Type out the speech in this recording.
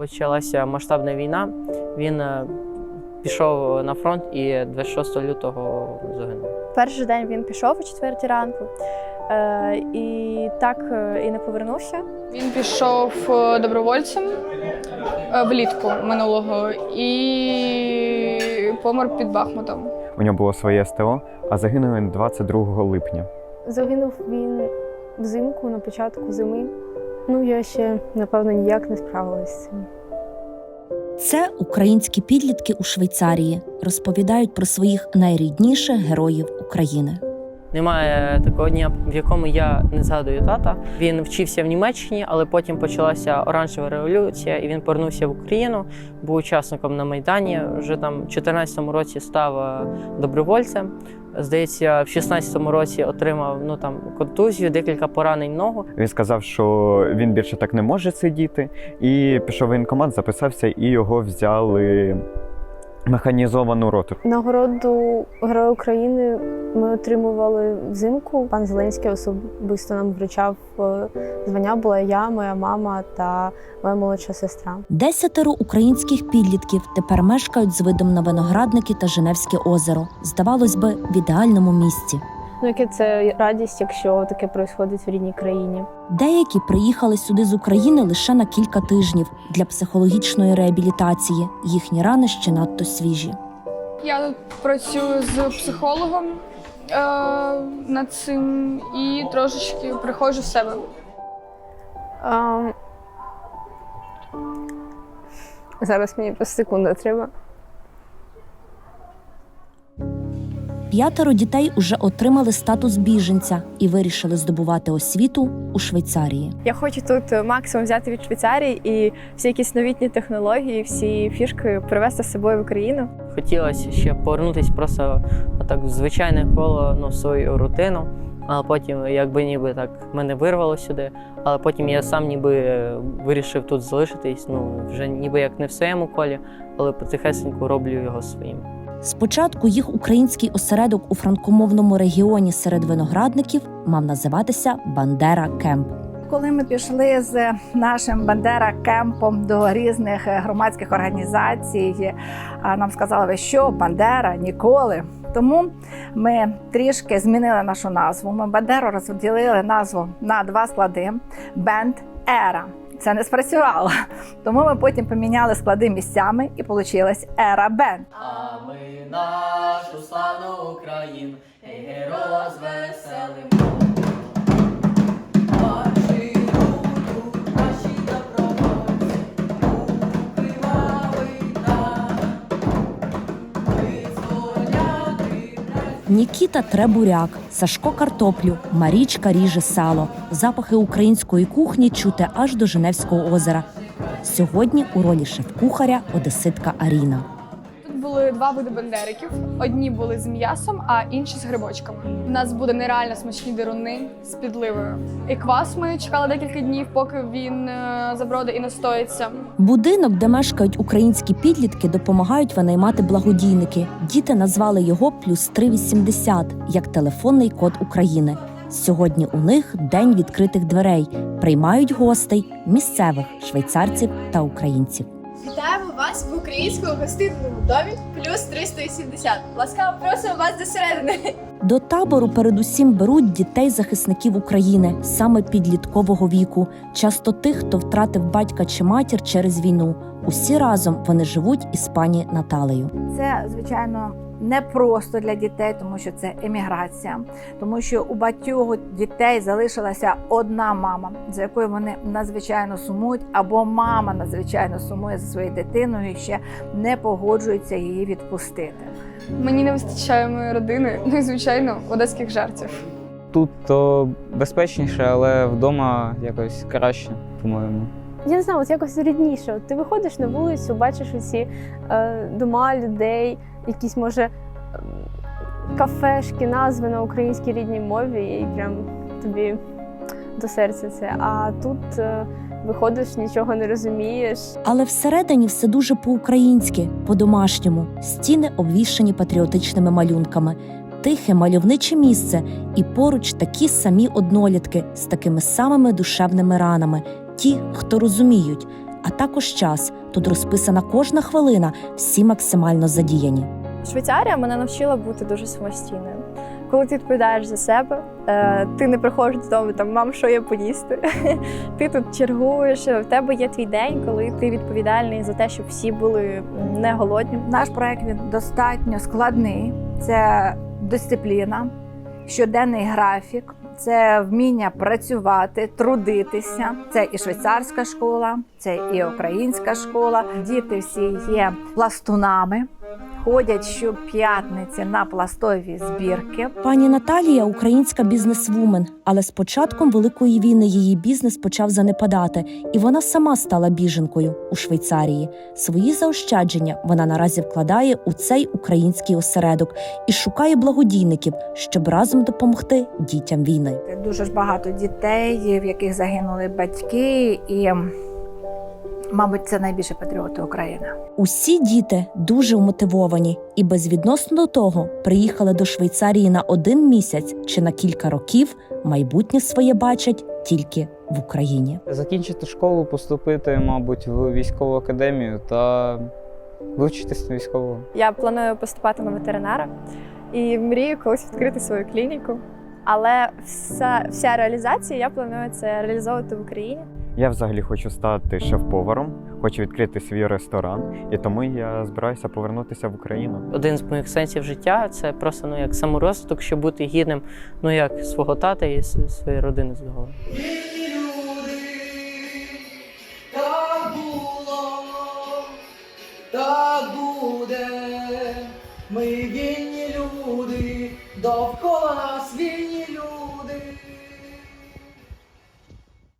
почалася масштабна війна, він е, пішов на фронт і 26 лютого загинув. Перший день він пішов о четвертій ранку е, і так е, і не повернувся. Він пішов добровольцем влітку минулого і помер під Бахмутом. У нього було своє СТО, а загинув він 22 липня. Загинув він взимку на початку зими. Ну, я ще, напевно, ніяк не справилася з цим. Це українські підлітки у Швейцарії розповідають про своїх найрідніших героїв України. Немає такого дня, в якому я не згадую тата. Він вчився в Німеччині, але потім почалася оранжева революція, і він повернувся в Україну. Був учасником на Майдані. Вже там в 2014 році став е, добровольцем. Здається, в 16-му році отримав ну там контузію, декілька поранень ногу. Він сказав, що він більше так не може сидіти, і пішов в воєнкомат, записався, і його взяли механізовану роту. Нагороду Героя України ми отримували взимку. Пан Зеленський особисто нам вручав е, звання. Була я, моя мама та моя молодша сестра. Десятеро українських підлітків тепер мешкають з видом на виноградники та Женевське озеро. Здавалось би, в ідеальному місці. Ну, яке це радість, якщо таке відбувається в рідній країні. Деякі приїхали сюди з України лише на кілька тижнів для психологічної реабілітації. Їхні рани ще надто свіжі. Я тут працюю з психологом е, над цим і трошечки приходжу в себе. А, зараз мені просто секунду треба. П'ятеро дітей уже отримали статус біженця і вирішили здобувати освіту у Швейцарії. Я хочу тут максимум взяти від Швейцарії і всі якісь новітні технології, всі фішки привезти з собою в Україну. Хотілося ще повернутися просто отак в звичайне коло, ну, в свою рутину. Але потім, якби ніби так мене вирвало сюди, але потім я сам ніби вирішив тут залишитись. Ну вже ніби як не в своєму колі, але потихесеньку роблю його своїм. Спочатку їх український осередок у франкомовному регіоні серед виноградників мав називатися Бандера Кемп. Коли ми пішли з нашим Бандера кемпом до різних е, громадських організацій, а нам сказали, ви що Бандера ніколи. Тому ми трішки змінили нашу назву. Ми Бандеру розділили назву на два склади Бенд Ера. Це не спрацювало. Тому ми потім поміняли склади місцями і вийшла Ера Бен. А ми нашу славну Україну, Нікіта Требуряк, Сашко картоплю, Марічка ріже сало. Запахи української кухні чути аж до Женевського озера. Сьогодні у ролі шеф-кухаря одеситка Аріна. Були два види бендериків. Одні були з м'ясом, а інші з грибочками. У нас буде нереально смачні дируни з підливою. І квас ми чекали декілька днів, поки він е, заброде і настоїться. Будинок, де мешкають українські підлітки, допомагають винаймати благодійники. Діти назвали його плюс 380, як телефонний код України. Сьогодні у них день відкритих дверей. Приймають гостей місцевих швейцарців та українців. Вас в українському гостинному домі плюс 370. Ласкаво просимо вас до середини. До табору передусім беруть дітей захисників України саме підліткового віку, часто тих, хто втратив батька чи матір через війну. Усі разом вони живуть із пані Наталею. Це, звичайно, не просто для дітей, тому що це еміграція, тому що у багатьох дітей залишилася одна мама, за якою вони надзвичайно сумують, або мама надзвичайно сумує за своєю дитиною і ще не погоджується її відпустити. Мені не вистачає моєї родини, ну і звичайно, одеських жартів. Тут то безпечніше, але вдома якось краще, по-моєму. Я не знаю, от якось рідніше. От ти виходиш на вулицю, бачиш оці е, дома людей, якісь може ем, кафешки, назви на українській рідній мові, і прям тобі до серця це. А тут е, виходиш, нічого не розумієш. Але всередині все дуже по-українськи, по-домашньому. Стіни обвішані патріотичними малюнками. Тихе мальовниче місце, і поруч такі самі однолітки з такими самими душевними ранами. Ті, хто розуміють, а також час. Тут розписана кожна хвилина, всі максимально задіяні. Швейцарія мене навчила бути дуже самостійною. Коли ти відповідаєш за себе, е, ти не приходиш додому, там мам, що є поїсти. Ти тут чергуєш, в тебе є твій день, коли ти відповідальний за те, щоб всі були не голодні. Наш проект він достатньо складний. Це дисципліна, щоденний графік, це вміння працювати, трудитися. Це і швейцарська школа, це і українська школа. Діти всі є пластунами, ходять щоп'ятниці на пластові збірки. Пані Наталія українська бізнесвумен, але з початком великої війни її бізнес почав занепадати, і вона сама стала біженкою у Швейцарії. Свої заощадження вона наразі вкладає у цей український осередок і шукає благодійників, щоб разом допомогти дітям війни. Дуже ж багато дітей, в яких загинули батьки, і, мабуть, це найбільше патріоти України. Усі діти дуже вмотивовані і безвідносно до того приїхали до Швейцарії на один місяць чи на кілька років. Майбутнє своє бачать тільки в Україні. Закінчити школу, поступити, мабуть, в військову академію та вивчитись на військового. Я планую поступати на ветеринара і мрію колись відкрити свою клініку. Але вся, вся реалізація я планую це реалізовувати в Україні. Я взагалі хочу стати шеф-поваром, хочу відкрити свій ресторан, і тому я збираюся повернутися в Україну. Один з моїх сенсів життя це просто ну як саморозвиток, щоб бути гідним, ну як свого тата і своєї родини з голови. Ми